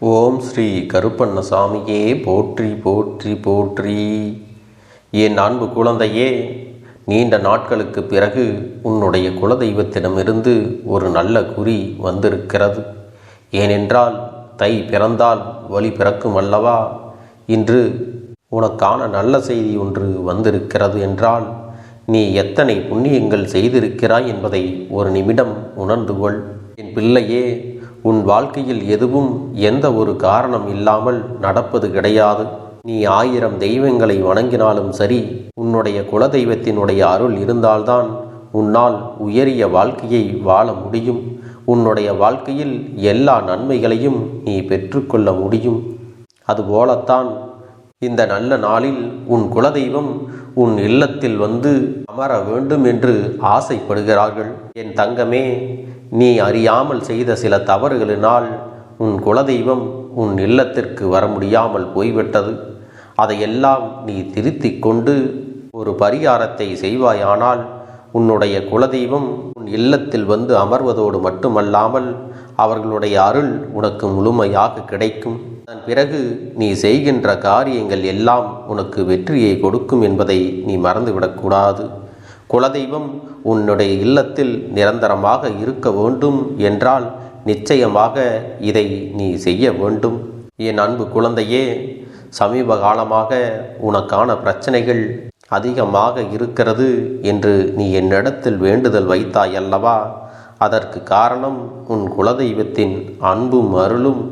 ஓம் ஸ்ரீ கருப்பண்ணசாமியே போற்றி போற்றி போற்றி. என் அன்பு குழந்தையே நீண்ட நாட்களுக்கு பிறகு உன்னுடைய குலதெய்வத்திடமிருந்து ஒரு நல்ல குறி வந்திருக்கிறது. ஏனென்றால் தை பிறந்தால் வழி பிறக்கும் அல்லவா? இன்று உனக்கான நல்ல செய்தி ஒன்று வந்திருக்கிறது என்றால் நீ எத்தனை புண்ணியங்கள் செய்திருக்கிறாய் என்பதை ஒரு நிமிடம் உணர்ந்து கொள். என் பிள்ளையே உன் வாழ்க்கையில் எதுவும் எந்த ஒரு காரணம் இல்லாமல் நடப்பது கிடையாது. நீ ஆயிரம் தெய்வங்களை வணங்கினாலும் சரி உன்னுடைய குலதெய்வத்தினுடைய அருள் இருந்தால்தான் உன்னால் உயரிய வாழ்க்கையை வாழ முடியும். உன்னுடைய வாழ்க்கையில் எல்லா நன்மைகளையும் நீ பெற்றுக்கொள்ள முடியும். அதுபோலத்தான் இந்த நல்ல நாளில் உன் குலதெய்வம் உன் இல்லத்தில் வந்து அமர வேண்டும் என்று ஆசைப்படுகிறார்கள். என் தங்கமே நீ அறியாமல் செய்த சில தவறுகளினால் உன் குலதெய்வம் உன் இல்லத்திற்கு வர முடியாமல் போய்விட்டது. அதையெல்லாம் நீ திருத்திக் கொண்டு ஒரு பரிகாரத்தை செய்வாயானால் உன்னுடைய குலதெய்வம் உன் இல்லத்தில் வந்து அமர்வதோடு மட்டுமல்லாமல் அவர்களுடைய அருள் உனக்கு முழுமையாக கிடைக்கும். அதன் பிறகு நீ செய்கின்ற காரியங்கள் எல்லாம் உனக்கு வெற்றியை கொடுக்கும் என்பதை நீ மறந்துவிடக்கூடாது. குலதெய்வம் உன்னுடைய இல்லத்தில் நிரந்தரமாக இருக்க வேண்டும் என்றால் நிச்சயமாக இதை நீ செய்ய வேண்டும். என் அன்பு குழந்தையே சமீப காலமாக உனக்கான பிரச்சனைகள் அதிகமாக இருக்கிறது என்று நீ என்னிடத்தில் வேண்டுதல் வைத்தாய் அல்லவா அதற்கு காரணம் உன் குலதெய்வத்தின் அன்பும் அருளும்.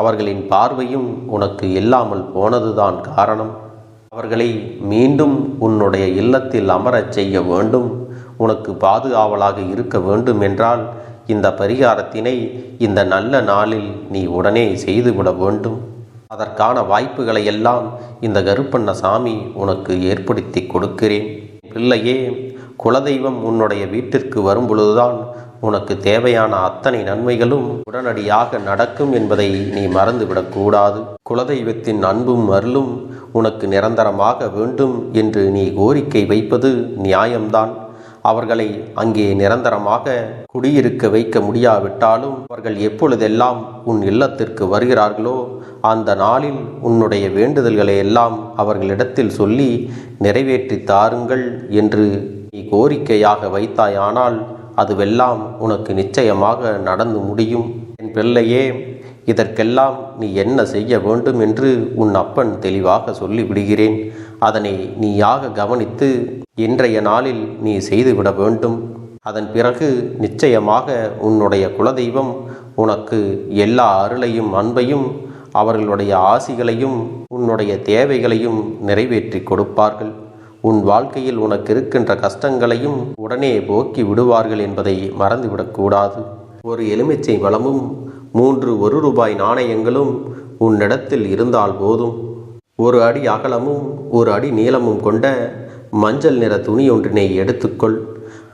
அவர்களின் பார்வையும் உனக்கு இல்லாமல் போனதுதான் காரணம். அவர்களை மீண்டும் உன்னுடைய இல்லத்தில் அமரச் செய்ய வேண்டும். உனக்கு பாதுகாவலாக இருக்க வேண்டும் என்றால் இந்த பரிகாரத்தினை இந்த நல்ல நாளில் நீ உடனே செய்துவிட வேண்டும். அதற்கான வாய்ப்புகளை எல்லாம் இந்த கருப்பண்ண சாமி உனக்கு ஏற்படுத்தி கொடுக்கிறேன். பிள்ளையே குலதெய்வம் உன்னுடைய வீட்டிற்கு வரும்பொழுதுதான் உனக்கு தேவையான அத்தனை நன்மைகளும் உடனடியாக நடக்கும் என்பதை நீ மறந்துவிடக்கூடாது குலதெய்வத்தின் அன்பும் அருளும் உனக்கு நிரந்தரமாக வேண்டும் என்று நீ கோரிக்கை வைப்பது நியாயம்தான். அவர்களை அங்கே நிரந்தரமாக குடியிருக்க வைக்க முடியாவிட்டாலும் அவர்கள் எப்பொழுதெல்லாம் உன் இல்லத்திற்கு வருகிறார்களோ அந்த நாளில் உன்னுடைய வேண்டுதல்களை எல்லாம் அவர்களிடத்தில் சொல்லி நிறைவேற்றி தாருங்கள் என்று நீ கோரிக்கையாக வைத்தாயானால் அதுவெல்லாம் உனக்கு நிச்சயமாக நடந்து முடியும். என் பிள்ளையே இதற்கெல்லாம் நீ என்ன செய்ய வேண்டும் என்று உன் அப்பன் தெளிவாக சொல்லிவிடுகிறேன். அதனை நீயாக கவனித்து இன்றைய நாளில் நீ செய்துவிட வேண்டும். அதன் பிறகு நிச்சயமாக உன்னுடைய குலதெய்வம் உனக்கு எல்லா அருளையும் அன்பையும் அவர்களுடைய ஆசிகளையும் உன்னுடைய தேவைகளையும் நிறைவேற்றி கொடுப்பார்கள். உன் வாழ்க்கையில் உனக்கு இருக்கின்ற கஷ்டங்களையும் உடனே போக்கி விடுவார்கள் என்பதை மறந்துவிடக்கூடாது. ஒரு எலுமிச்சை வளமும் மூன்று ஒரு ரூபாய் நாணயங்களும் உன்னிடத்தில் இருந்தால் போதும். ஒரு அடி அகலமும் ஒரு அடி நீளமும் கொண்ட மஞ்சள் நிற துணி ஒன்றினை எடுத்துக்கொள்.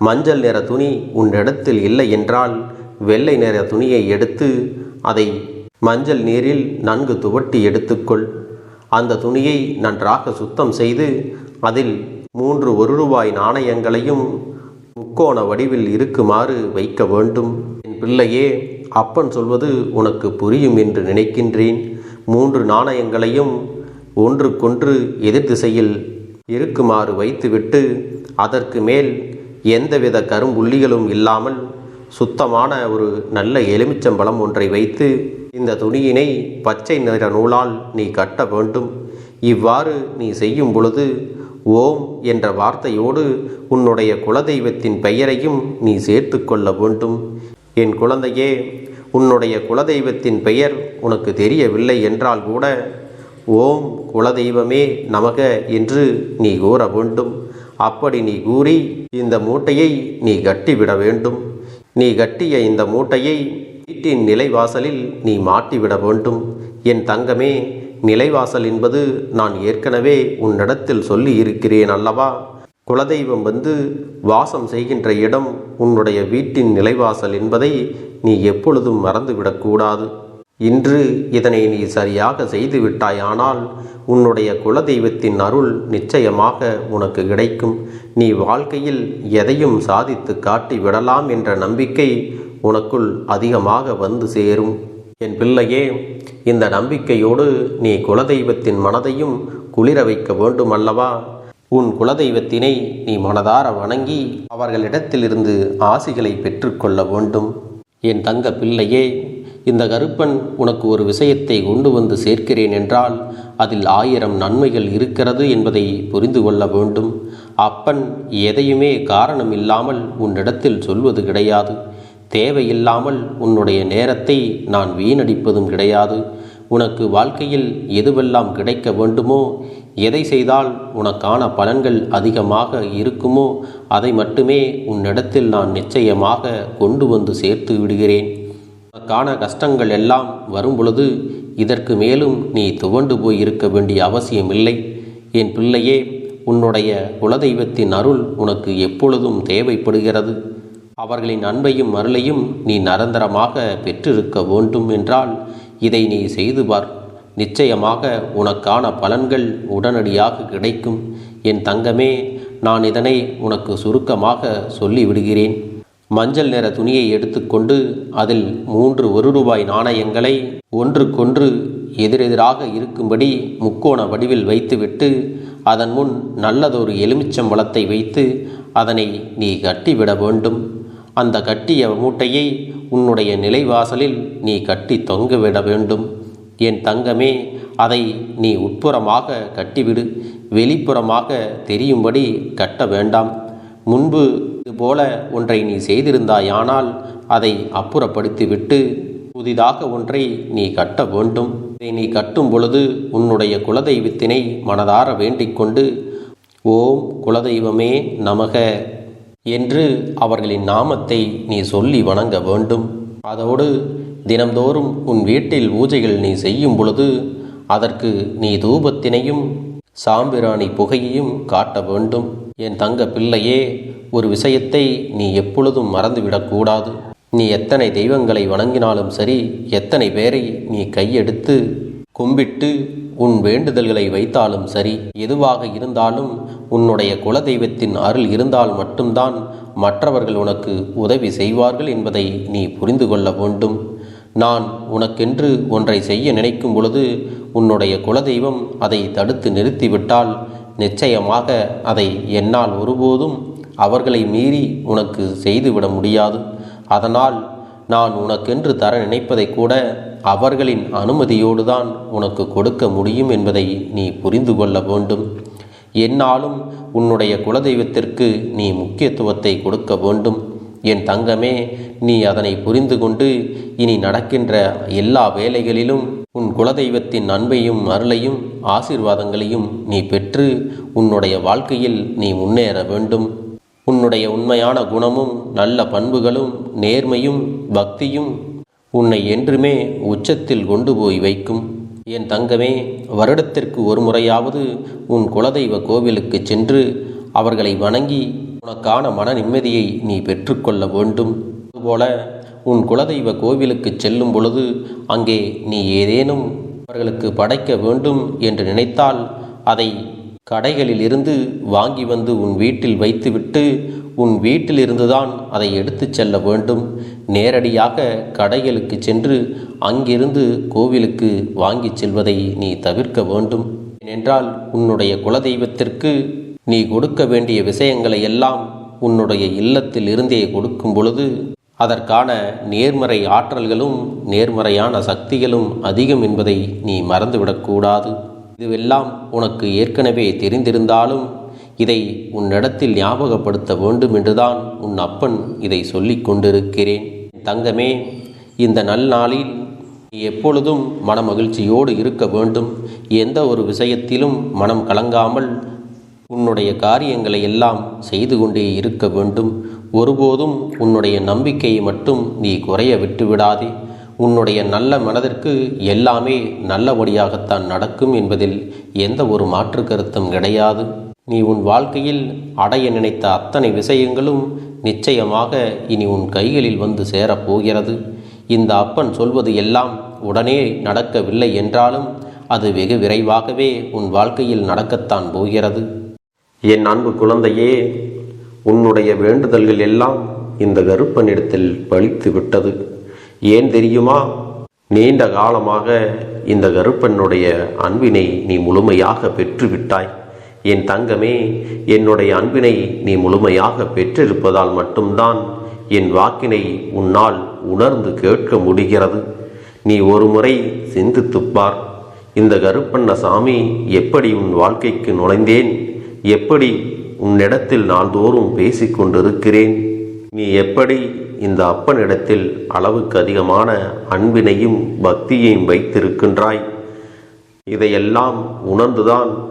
மஞ்சள் நிற துணி உன்னிடத்தில் இல்லை என்றால் வெள்ளை நிற துணியை எடுத்து அதை மஞ்சள் நீரில் நன்கு துவட்டி எடுத்துக்கொள். அந்த துணியை நன்றாக சுத்தம் செய்து அதில் மூன்று ஒரு ரூபாய் நாணயங்களையும் முக்கோண வடிவில் இருக்குமாறு வைக்க வேண்டும். என் பிள்ளையே அப்பன் சொல்வது உனக்கு புரியும் என்று நினைக்கின்றேன். மூன்று நாணயங்களையும் ஒன்றுக்கொன்று எதிர் திசையில் இருக்குமாறு வைத்துவிட்டு அதற்கு மேல் எந்தவித கரும்புள்ளிகளும் இல்லாமல் சுத்தமான ஒரு நல்ல எலுமிச்சம்பழம் ஒன்றை வைத்து இந்த துணியினை பச்சை நிற நூலால் நீ கட்ட வேண்டும். இவ்வாறு நீ செய்யும் பொழுது ஓம் என்ற வார்த்தையோடு உன்னுடைய குலதெய்வத்தின் பெயரையும் நீ சேர்த்து கொள்ள வேண்டும். என் குழந்தையே உன்னுடைய குலதெய்வத்தின் பெயர் உனக்கு தெரியவில்லை என்றால் கூட ஓம் குலதெய்வமே நமக என்று நீ கூற வேண்டும். அப்படி நீ கூறி இந்த மூட்டையை நீ கட்டிவிட வேண்டும். நீ கட்டிய இந்த மூட்டையை வீட்டின் நிலைவாசலில் நீ மாட்டிவிட வேண்டும். என் தங்கமே நிலைவாசல் என்பது நான் ஏற்கனவே உன்னிடத்தில் சொல்லி இருக்கிறேன் அல்லவா? குலதெய்வம் வந்து வாசம் செய்கின்ற இடம் உன்னுடைய வீட்டின் நிலைவாசல் என்பதை நீ எப்பொழுதும் மறந்துவிடக்கூடாது இன்று இதனை நீ சரியாக செய்துவிட்டாயானால் உன்னுடைய குலதெய்வத்தின் அருள் நிச்சயமாக உனக்கு கிடைக்கும். நீ வாழ்க்கையில் எதையும் சாதித்து காட்டி விடலாம் என்ற நம்பிக்கை உனக்குள் அதிகமாக வந்து சேரும். என் பிள்ளையே இந்த நம்பிக்கையோடு நீ குலதெய்வத்தின் மனதையும் குளிர வைக்க வேண்டும் அல்லவா உன் குலதெய்வத்தினை நீ மனதார வணங்கி அவர்களிடத்திலிருந்து ஆசிகளை பெற்றுக்கொள்ள வேண்டும். என் தங்க பிள்ளையே இந்த கருப்பன் உனக்கு ஒரு விஷயத்தை கொண்டு வந்து சேர்க்கிறேன் என்றால் அதில் ஆயிரம் நன்மைகள் இருக்கிறது என்பதை புரிந்து கொள்ள வேண்டும். அப்பன் எதையுமே காரணம் இல்லாமல் உன்னிடத்தில் சொல்வது கிடையாது. தேவையில்லாமல் உன்னுடைய நேரத்தை நான் வீணடிப்பதும் கிடையாது. உனக்கு வாழ்க்கையில் எதுவெல்லாம் கிடைக்க வேண்டுமோ எதை செய்தால் உனக்கான பலன்கள் அதிகமாக இருக்குமோ அதை மட்டுமே உன்னிடத்தில் நான் நிச்சயமாக கொண்டு வந்து சேர்த்து விடுகிறேன். உனக்கான கஷ்டங்கள் எல்லாம் வரும் பொழுது இதற்கு மேலும் நீ துவண்டு போய் இருக்க வேண்டிய அவசியமில்லை. என் பிள்ளையே உன்னுடைய குலதெய்வத்தின் அருள் உனக்கு எப்பொழுதும் தேவைப்படுகிறது. அவர்களின் அன்பையும் அருளையும் நீ நிரந்தரமாக பெற்றிருக்க வேண்டும் என்றால் இதை நீ செய்து பார். நிச்சயமாக உனக்கான பலன்கள் உடனடியாக கிடைக்கும். என் தங்கமே நான் இதனை உனக்கு சுருக்கமாக சொல்லிவிடுகிறேன். மஞ்சள் நிற துணியை எடுத்துக்கொண்டு அதில் மூன்று ஒரு ரூபாய் நாணயங்களை ஒன்றுக்கொன்று எதிரெதிராக இருக்கும்படி முக்கோண வடிவில் வைத்துவிட்டு அதன் முன் நல்லதொரு எலுமிச்சம்பழத்தை வைத்து அதனை நீ கட்டிவிட வேண்டும். அந்த கட்டிய மூட்டையை உன்னுடைய நிலைவாசலில் நீ கட்டி தொங்கவிட வேண்டும். என் தங்கமே அதை நீ உட்புறமாக கட்டிவிடு. வெளிப்புறமாக தெரியும்படி கட்ட வேண்டாம். முன்பு இதுபோல ஒன்றை நீ செய்திருந்தாயானால் அதை அப்புறப்படுத்திவிட்டு புதிதாக ஒன்றை நீ கட்ட வேண்டும். இதை நீ கட்டும் பொழுது உன்னுடைய குலதெய்வத்தினை மனதார வேண்டிக் கொண்டு ஓம் குலதெய்வமே நமக என்று அவர்களின் நாமத்தை நீ சொல்லி வணங்க வேண்டும். அதோடு தினம்தோறும் உன் வீட்டில் பூஜைகள் நீ செய்யும் பொழுது அதற்கு நீ தூபத்தினையும் சாம்பிராணி புகையையும் காட்ட வேண்டும். என் தங்க பிள்ளையே ஒரு விஷயத்தை நீ எப்பொழுதும் மறந்துவிடக்கூடாது நீ எத்தனை தெய்வங்களை வணங்கினாலும் சரி எத்தனை பேரை நீ கையெடுத்து கும்பிட்டு உன் வேண்டுதல்களை வைத்தாலும் சரி எதுவாக இருந்தாலும் உன்னுடைய குலதெய்வத்தின் அருள் இருந்தால் மட்டும்தான் மற்றவர்கள் உனக்கு உதவி செய்வார்கள் என்பதை நீ புரிந்து கொள்ள வேண்டும். நான் உனக்கென்று ஒன்றை செய்ய நினைக்கும் பொழுது உன்னுடைய குலதெய்வம் அதை தடுத்து நிறுத்திவிட்டால் நிச்சயமாக அதை என்னால் ஒருபோதும் அவர்களை மீறி உனக்கு செய்துவிட முடியாது. அதனால் நான் உனக்கென்று தர நினைப்பதை கூட அவர்களின் அனுமதியோடு தான் உனக்கு கொடுக்க முடியும் என்பதை நீ புரிந்து கொள்ள வேண்டும். என்னாலும் உன்னுடைய குலதெய்வத்திற்கு நீ முக்கியத்துவத்தை கொடுக்க வேண்டும். என் தங்கமே நீ அதனை புரிந்து கொண்டு இனி நடக்கின்ற எல்லா வேலைகளிலும் உன் குலதெய்வத்தின் அன்பையும் அருளையும் ஆசீர்வாதங்களையும் நீ பெற்று உன்னுடைய வாழ்க்கையில் நீ முன்னேற வேண்டும். உன்னுடைய உண்மையான குணமும் நல்ல பண்புகளும் நேர்மையும் பக்தியும் உன்னை என்றுமே உச்சத்தில் கொண்டு போய் வைக்கும். என் தங்கமே வருடத்திற்கு ஒரு முறையாவது உன் குலதெய்வ கோவிலுக்கு சென்று அவர்களை வணங்கி உனக்கான மன நிம்மதியை நீ பெற்றுக்கொள்ள வேண்டும். அதுபோல உன் குலதெய்வ கோவிலுக்கு செல்லும் பொழுது அங்கே நீ ஏதேனும் அவர்களுக்கு படைக்க வேண்டும் என்று நினைத்தால் அதை கடைகளில் இருந்து வாங்கி வந்து உன் வீட்டில் வைத்துவிட்டு உன் வீட்டிலிருந்துதான் அதை எடுத்துச் செல்ல வேண்டும். நேரடியாக கடைகளுக்கு சென்று அங்கிருந்து கோவிலுக்கு வாங்கிச் செல்வதை நீ தவிர்க்க வேண்டும். ஏனென்றால் உன்னுடைய குலதெய்வத்திற்கு நீ கொடுக்க வேண்டிய விஷயங்களை எல்லாம் உன்னுடைய இல்லத்தில் இருந்தே கொடுக்கும் பொழுது அதற்கான நேர்மறை ஆற்றல்களும் நேர்மறையான சக்திகளும் அதிகம் என்பதை நீ மறந்துவிடக்கூடாது. இதுவெல்லாம் உனக்கு ஏற்கனவே தெரிந்திருந்தாலும் இதை உன்னிடத்தில் ஞாபகப்படுத்த வேண்டும் என்றுதான் உன் அப்பன் இதை சொல்லிக் கொண்டிருக்கிறேன். தங்கமே இந்த நல்நாளில் நீ எப்பொழுதும் மனமகிழ்ச்சியோடு இருக்க வேண்டும். எந்த ஒரு விஷயத்திலும் மனம் கலங்காமல் உன்னுடைய காரியங்களை எல்லாம் செய்து கொண்டே இருக்க வேண்டும். ஒருபோதும் உன்னுடைய நம்பிக்கையை மட்டும் நீ குறைய விட்டுவிடாதே. உன்னுடைய நல்ல மனதிற்கு எல்லாமே நல்லபடியாகத்தான் நடக்கும் என்பதில் எந்த ஒரு மாற்று கருத்தும் கிடையாது. நீ உன் வாழ்க்கையில் அடைய நினைத்த அத்தனை விஷயங்களும் நிச்சயமாக இனி உன் கைகளில் வந்து சேரப்போகிறது. இந்த அப்பன் சொல்வது எல்லாம் உடனே நடக்கவில்லை என்றாலும் அது வெகு விரைவாகவே உன் வாழ்க்கையில் நடக்கத்தான் போகிறது. என் அன்பு குழந்தையே உன்னுடைய வேண்டுதல்கள் எல்லாம் இந்த கருப்பனிடத்தில் பழித்து விட்டது. ஏன் தெரியுமா? நீண்ட காலமாக இந்த கருப்பனுடைய அன்பினை நீ முழுமையாக பெற்றுவிட்டாய். என் தங்கமே என்னுடைய அன்பினை நீ முழுமையாக பெற்றிருப்பதால் மட்டும்தான் என் வாக்கினை உன்னால் உணர்ந்து கேட்க முடிகிறது. நீ ஒரு முறை சிந்தித்துப் இந்த கருப்பண்ண சாமி எப்படி உன் வாழ்க்கைக்கு நுழைந்தேன்? எப்படி உன்னிடத்தில் நாள்தோறும் பேசிக் கொண்டிருக்கிறேன்? நீ எப்படி இந்த அப்பனிடத்தில் அளவுக்கு அதிகமான அன்பினையும் பக்தியையும் வைத்திருக்கின்றாய்? இதையெல்லாம் உணர்ந்துதான்